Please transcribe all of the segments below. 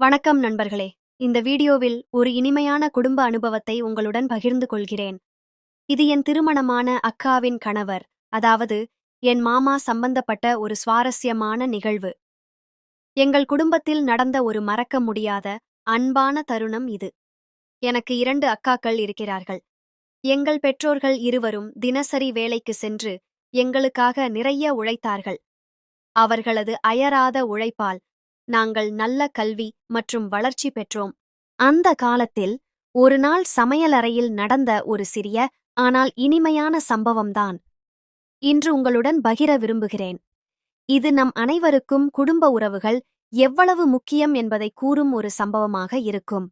வணக்கம் நண்பர்களே. இந்த வீடியோவில் ஒரு இனிமையான குடும்ப அனுபவத்தை உங்களுடன் பகிர்ந்து கொள்கிறேன். இது என் திருமணமான அக்காவின் கணவர் அதாவது என் மாமா சம்பந்தப்பட்ட ஒரு சுவாரஸ்யமான நிகழ்வு. எங்கள் குடும்பத்தில் நடந்த ஒரு மறக்க முடியாத அன்பான தருணம் இது. எனக்கு இரண்டு அக்காக்கள் இருக்கிறார்கள். எங்கள் பெற்றோர்கள் இருவரும் தினசரி வேலைக்கு சென்று எங்களுக்காக நிறைய உழைத்தார்கள். அவர்களது அயராத உழைப்பால் நாங்கள் நல்ல கல்வி மற்றும் வளர்ச்சி பெற்றோம். அந்த காலத்தில் ஒரு நாள் சமையலறையில் நடந்த ஒரு சிறிய ஆனால் இனிமையான சம்பவம்தான். இன்று உங்களுடன் பகிர விரும்புகிறேன். இது நம் அனைவருக்கும் குடும்ப உறவுகள் எவ்வளவு முக்கியம் என்பதை கூறும் ஒரு சம்பவமாக இருக்கும்.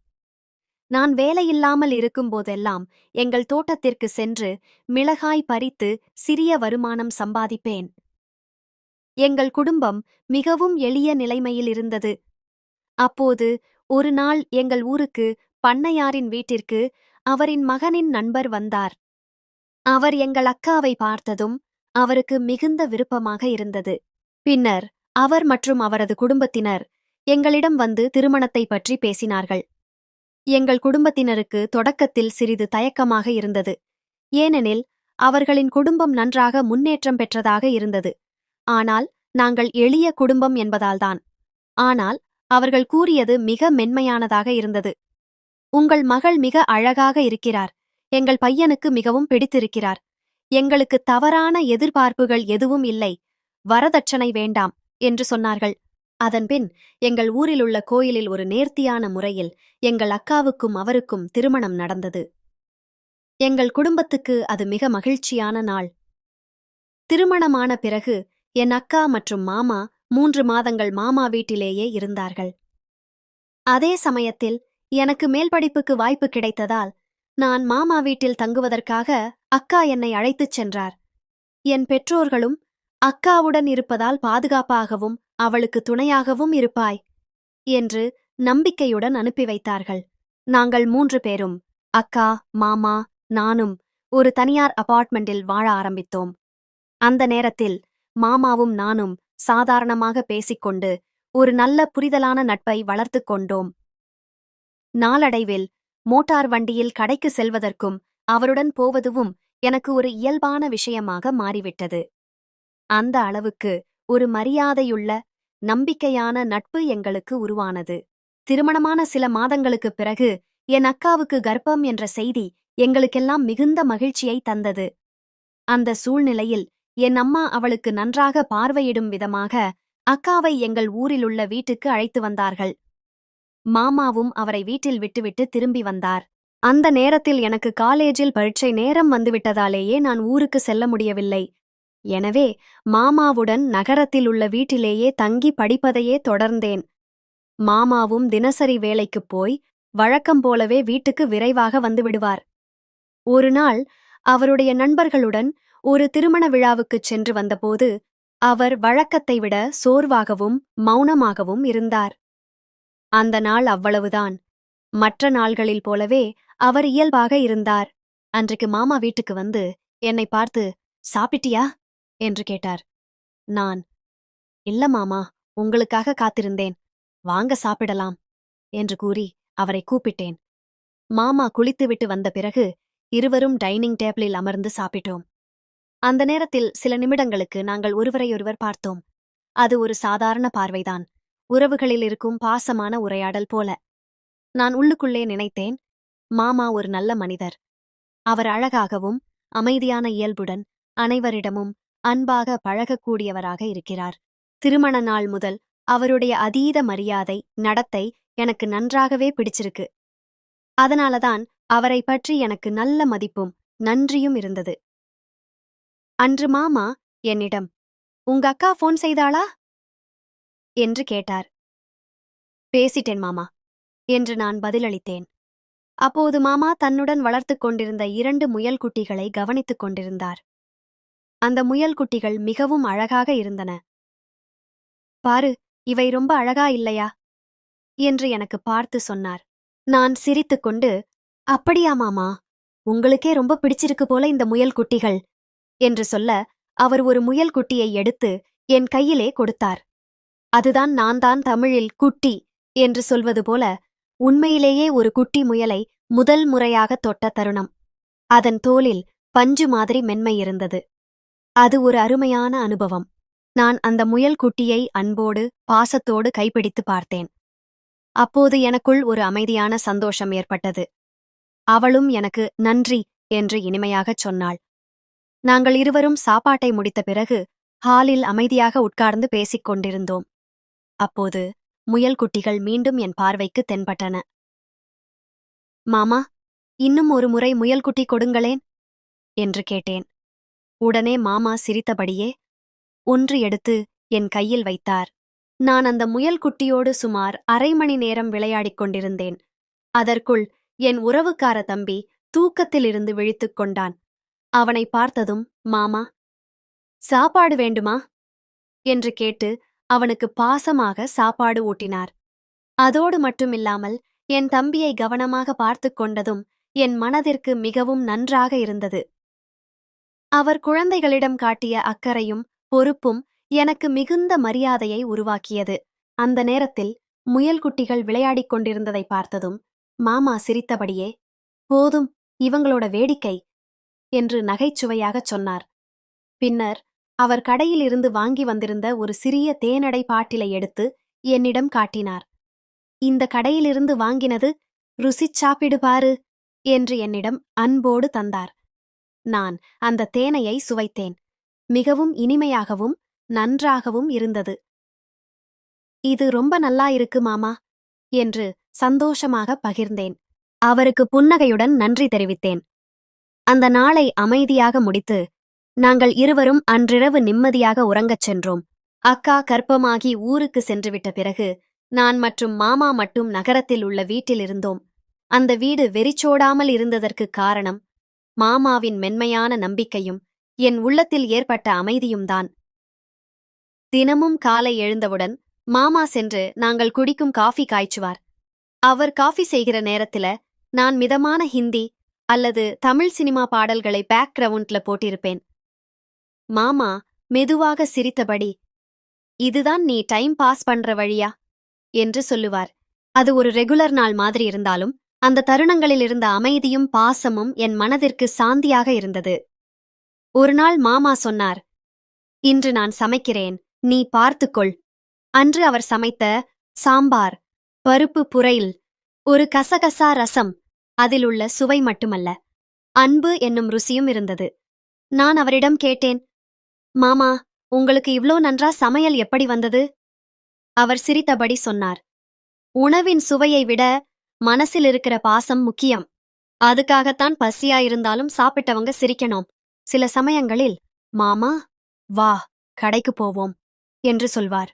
நான் வேலையில்லாமல் இருக்கும்போதெல்லாம் எங்கள் தோட்டத்திற்கு சென்று மிளகாய் பறித்து சிறிய வருமானம் சம்பாதிப்பேன். எங்கள் குடும்பம் மிகவும் எளிய நிலைமையில் இருந்தது. அப்போது ஒரு நாள் எங்கள் ஊருக்கு பண்ணையாரின் வீட்டிற்கு அவரின் மகனின் நண்பர் வந்தார். அவர் எங்கள் அக்காவை பார்த்ததும் அவருக்கு மிகுந்த விருப்பமாக இருந்தது. பின்னர் அவர் மற்றும் அவரது குடும்பத்தினர் எங்களிடம் வந்து திருமணத்தை பற்றி பேசினார்கள். எங்கள் குடும்பத்தினருக்கு தொடக்கத்தில் சிறிது தயக்கமாக இருந்தது. ஏனெனில் அவர்களின் குடும்பம் நன்றாக முன்னேற்றம் பெற்றதாக இருந்தது. ஆனால் நாங்கள் எளிய குடும்பம் என்பதால்தான். ஆனால் அவர்கள் கூறியது மிக மென்மையானதாக இருந்தது. உங்கள் மகள் மிக அழகாக இருக்கிறார். எங்கள் பையனுக்கு மிகவும் பிடித்திருக்கிறார். எங்களுக்கு தவறான எதிர்பார்ப்புகள் எதுவும் இல்லை. வரதட்சணை வேண்டாம் என்று சொன்னார்கள். அதன்பின் எங்கள் ஊரிலுள்ள கோயிலில் ஒரு நேர்த்தியான முறையில் எங்கள் அக்காவுக்கும் அவருக்கும் திருமணம் நடந்தது. எங்கள் குடும்பத்துக்கு அது மிக மகிழ்ச்சியான நாள். திருமணமான பிறகு என் அக்கா மற்றும் மாமா மூன்று மாதங்கள் மாமா வீட்டிலேயே இருந்தார்கள். அதே சமயத்தில் எனக்கு மேல் படிப்புக்கு வாய்ப்பு கிடைத்ததால் நான் மாமா வீட்டில் தங்குவதற்காக அக்கா என்னை அழைத்துச் சென்றார். என் பெற்றோர்களும் அக்காவுடன் இருப்பதால் பாதுகாப்பாகவும் அவளுக்கு துணையாகவும் இருப்பாய் என்று நம்பிக்கையுடன் அனுப்பி வைத்தார்கள். நாங்கள் மூன்று பேரும் அக்கா மாமா நானும் ஒரு தனியார் அபார்ட்மெண்டில் வாழ ஆரம்பித்தோம். அந்த நேரத்தில் மாமாவும் நானும் சாதாரணமாக பேசிக்கொண்டு ஒரு நல்ல புரிதலான நட்பை வளர்த்துக் கொண்டோம். நாளடைவில் மோட்டார் வண்டியில் கடைக்கு செல்வதற்கும் அவருடன் போவதுவும் எனக்கு ஒரு இயல்பான விஷயமாக மாறிவிட்டது. அந்த அளவுக்கு ஒரு மரியாதையுள்ள நம்பிக்கையான நட்பு எங்களுக்கு உருவானது. திருமணமான சில மாதங்களுக்குப் பிறகு என் அக்காவுக்கு கர்ப்பம் என்ற செய்தி எங்களுக்கெல்லாம் மிகுந்த மகிழ்ச்சியை தந்தது. அந்த சூழ்நிலையில் என் அம்மா அவளுக்கு நன்றாக பார்வையிடும் விதமாக அக்காவை எங்கள் ஊரிலுள்ள வீட்டுக்கு அழைத்து வந்தார்கள். மாமாவும் அவரை வீட்டில் விட்டுவிட்டு திரும்பி வந்தார். அந்த நேரத்தில் எனக்கு காலேஜில் பரீட்சை நேரம் வந்துவிட்டதாலேயே நான் ஊருக்கு செல்ல முடியவில்லை. எனவே மாமாவுடன் நகரத்தில் உள்ள வீட்டிலேயே தங்கி படிப்பதையே தொடர்ந்தேன். மாமாவும் தினசரி வேலைக்குப் போய் வழக்கம் போலவே வீட்டுக்கு விரைவாக வந்துவிடுவார் ஒரு நாள் அவருடைய நண்பர்களுடன் ஒரு திருமண விழாவுக்குச் சென்று வந்தபோது அவர் வழக்கத்தை விட சோர்வாகவும் மௌனமாகவும் இருந்தார். அந்த நாள் அவ்வளவுதான். மற்ற நாள்களில் போலவே அவர் இயல்பாக இருந்தார். அன்றைக்கு மாமா வீட்டுக்கு வந்து என்னை பார்த்து சாப்பிட்டியா? என்று கேட்டார். நான் இல்ல மாமா உங்களுக்காக காத்திருந்தேன். வாங்க சாப்பிடலாம் என்று கூறி அவரை கூப்பிட்டேன். மாமா குளித்துவிட்டு வந்த பிறகு இருவரும் டைனிங் டேபிளில் அமர்ந்து சாப்பிட்டோம். அந்த நேரத்தில் சில நிமிடங்களுக்கு நாங்கள் ஒருவரையொருவர் பார்த்தோம். அது ஒரு சாதாரண பார்வைதான். உறவுகளில் இருக்கும் பாசமான உரையாடல் போல. நான் உள்ளுக்குள்ளே நினைத்தேன் மாமா ஒரு நல்ல மனிதர். அவர் அழகாகவும் அமைதியான இயல்புடன் அனைவரிடமும் அன்பாக பழகக்கூடியவராக இருக்கிறார். திருமண நாள் முதல் அவருடைய அதீத மரியாதை நடத்தை எனக்கு நன்றாகவே பிடிச்சிருக்கு. அதனாலதான் அவரை பற்றி எனக்கு நல்ல மதிப்பும் நன்றியும் இருந்தது. அன்று மாமா என்னிடம் உங்க அக்கா ஃபோன் செய்தாளா? என்று கேட்டார். பேசிட்டேன் மாமா என்று நான் பதிலளித்தேன். அப்போது மாமா தன்னுடன் வளர்த்துக் கொண்டிருந்த இரண்டு முயல் குட்டிகளை கவனித்துக் கொண்டிருந்தார். அந்த முயல் குட்டிகள் மிகவும் அழகாக இருந்தன. பாரு இவை ரொம்ப அழகா இல்லையா? என்று எனக்கு பார்த்து சொன்னார். நான் சிரித்துக்கொண்டு அப்படியா மாமா உங்களுக்கே ரொம்ப பிடிச்சிருக்கு போல இந்த முயல் குட்டிகள். என்று சொல்ல அவர் ஒரு முயல் குட்டியை எடுத்து என் கையிலே கொடுத்தார். அதுதான் நான் தான் தமிழில் குட்டி என்று சொல்வது போல உண்மையிலேயே ஒரு குட்டி முயலை முதல் முறையாக தொட்ட தருணம். அதன் தோலில் பஞ்சு மாதிரி மென்மை இருந்தது. அது ஒரு அருமையான அனுபவம். நான் அந்த முயல் குட்டியை அன்போடு பாசத்தோடு கைப்பிடித்து பார்த்தேன். அப்போது எனக்குள் ஒரு அமைதியான சந்தோஷம் ஏற்பட்டது. அவளும் எனக்கு நன்றி என்று இனிமையாகச் சொன்னாள். நாங்கள் இருவரும் சாப்பாட்டை முடித்த பிறகு ஹாலில் அமைதியாக உட்கார்ந்து பேசிக் கொண்டிருந்தோம். அப்போது முயல் குட்டிகள் மீண்டும் என் பார்வைக்கு தென்பட்டன. மாமா இன்னும் ஒரு முறை முயல்குட்டி கொடுங்களேன் என்று கேட்டேன். உடனே மாமா சிரித்தபடியே ஒன்று எடுத்து என் கையில் வைத்தார். நான் அந்த முயல் குட்டியோடு சுமார் அரை மணி நேரம் விளையாடிக் கொண்டிருந்தேன். அதற்குள் என் உறவுக்கார தம்பி தூக்கத்திலிருந்து விழித்துக் கொண்டான். அவனை பார்த்ததும் மாமா சாப்பாடு வேண்டுமா? என்று கேட்டு அவனுக்கு பாசமாக சாப்பாடு ஊட்டினார். அதோடு மட்டுமில்லாமல் என் தம்பியை கவனமாக பார்த்துக் கொண்டதும் என் மனதிற்கு மிகவும் நன்றாக இருந்தது. அவர் குழந்தைகளிடம் காட்டிய அக்கறையும் பொறுப்பும் எனக்கு மிகுந்த மரியாதையை உருவாக்கியது. அந்த நேரத்தில் முயல் குட்டிகள் விளையாடிக் கொண்டிருந்ததை பார்த்ததும் மாமா சிரித்தபடியே போதும் இவங்களோட வேடிக்கை என்று நகைச்சுவையாகச் சொன்னார். பின்னர் அவர் கடையில் இருந்து வாங்கி வந்திருந்த ஒரு சிறிய தேனடை பாட்டிலை எடுத்து என்னிடம் காட்டினார். இந்த கடையிலிருந்து வாங்கினது ருசிச் சாப்பிடு பாரு என்று என்னிடம் அன்போடு தந்தார். நான் அந்த தேனையை சுவைத்தேன். மிகவும் இனிமையாகவும் நன்றாகவும் இருந்தது. இது ரொம்ப நல்லா இருக்கு மாமா என்று சந்தோஷமாக பகிர்ந்தேன். அவருக்கு புன்னகையுடன் நன்றி தெரிவித்தேன். அந்த நாளை அமைதியாக முடித்து நாங்கள் இருவரும் அன்றிரவு நிம்மதியாக உறங்கச் சென்றோம். அக்கா கற்பமாகி ஊருக்கு சென்றுவிட்ட பிறகு நான் மற்றும் மாமா மட்டும் நகரத்தில் உள்ள வீட்டில் இருந்தோம். அந்த வீடு வெறிச்சோடாமல் இருந்ததற்கு காரணம் மாமாவின் மென்மையான நம்பிக்கையும் என் உள்ளத்தில் ஏற்பட்ட அமைதியும் தான். தினமும் காலை எழுந்தவுடன் மாமா சென்று நாங்கள் குடிக்கும் காஃபி காய்ச்சுவார். அவர் காஃபி செய்கிற நேரத்தில நான் மிதமான ஹிந்தி அல்லது தமிழ் சினிமா பாடல்களை பேக்ரவுண்ட்ல போட்டிருப்பேன். மாமா மெதுவாக சிரித்தபடி இதுதான் நீ டைம் பாஸ் பண்ற வழியா? என்று சொல்லுவார். அது ஒரு ரெகுலர் நாள் மாதிரி இருந்தாலும் அந்த தருணங்களில் இருந்த அமைதியும் பாசமும் என் மனதிற்கு சாந்தியாக இருந்தது. ஒரு நாள் மாமா சொன்னார் இன்று நான் சமைக்கிறேன் நீ பார்த்துக்கொள். அன்று அவர் சமைத்த சாம்பார் பருப்பு புரையில் ஒரு கசகசா ரசம் அதில் உள்ள சுவை மட்டுமல்ல. அன்பு என்னும் ருசியும் இருந்தது. நான் அவரிடம் கேட்டேன் மாமா உங்களுக்கு இவ்ளோ நன்றா சமையல் எப்படி வந்தது? அவர் சிரித்தபடி சொன்னார் உணவின் சுவையை விட மனசில் இருக்கிற பாசம் முக்கியம். அதுக்காகத்தான் பசியா இருந்தாலும் சாப்பிட்டவங்க சிரிக்கணும். சில சமயங்களில் மாமா வா கடைக்கு போவோம் என்று சொல்வார்.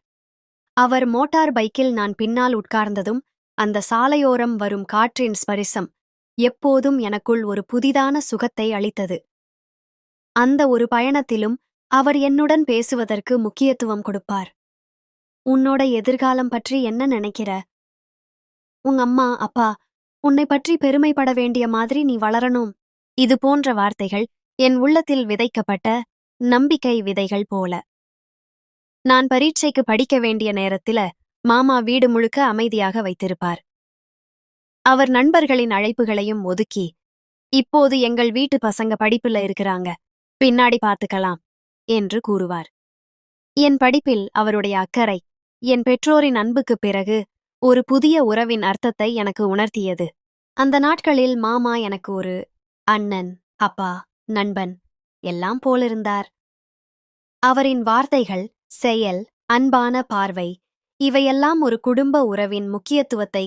அவர் மோட்டார் பைக்கில் நான் பின்னால் உட்கார்ந்ததும் அந்த சாலையோரம் வரும் காற்றின் ஸ்பரிசம் எப்போதும் எனக்குள் ஒரு புதிதான சுகத்தை அளித்தது. அந்த ஒரு பயணத்திலும் அவர் என்னுடன் பேசுவதற்கு முக்கியத்துவம் கொடுப்பார். உன்னோட எதிர்காலம் பற்றி என்ன நினைக்கிற? உங்க அம்மா அப்பா உன்னை பற்றி பெருமைப்பட வேண்டிய மாதிரி நீ வளரணும். இது போன்ற வார்த்தைகள் என் உள்ளத்தில் விதைக்கப்பட்ட நம்பிக்கை விதைகள் போல. நான் பரீட்சைக்கு படிக்க வேண்டிய நேரத்தில மாமா வீடு முழுக்க அமைதியாக வைத்திருப்பார். அவர் நண்பர்களின் அழைப்புகளையும் ஒதுக்கி இப்போது எங்கள் வீட்டு பசங்க படிப்புல இருக்கிறாங்க. பின்னாடி பார்த்துக்கலாம் என்று கூறுவார். என் படிப்பில் அவருடைய அக்கறை என் பெற்றோரின் அன்புக்குப் பிறகு ஒரு புதிய உறவின் அர்த்தத்தை எனக்கு உணர்த்தியது. அந்த நாட்களில் மாமா எனக்கு ஒரு அண்ணன் அப்பா நண்பன் எல்லாம் போலிருந்தார். அவரின் வார்த்தைகள் செயல் அன்பான பார்வை இவையெல்லாம் ஒரு குடும்ப உறவின் முக்கியத்துவத்தை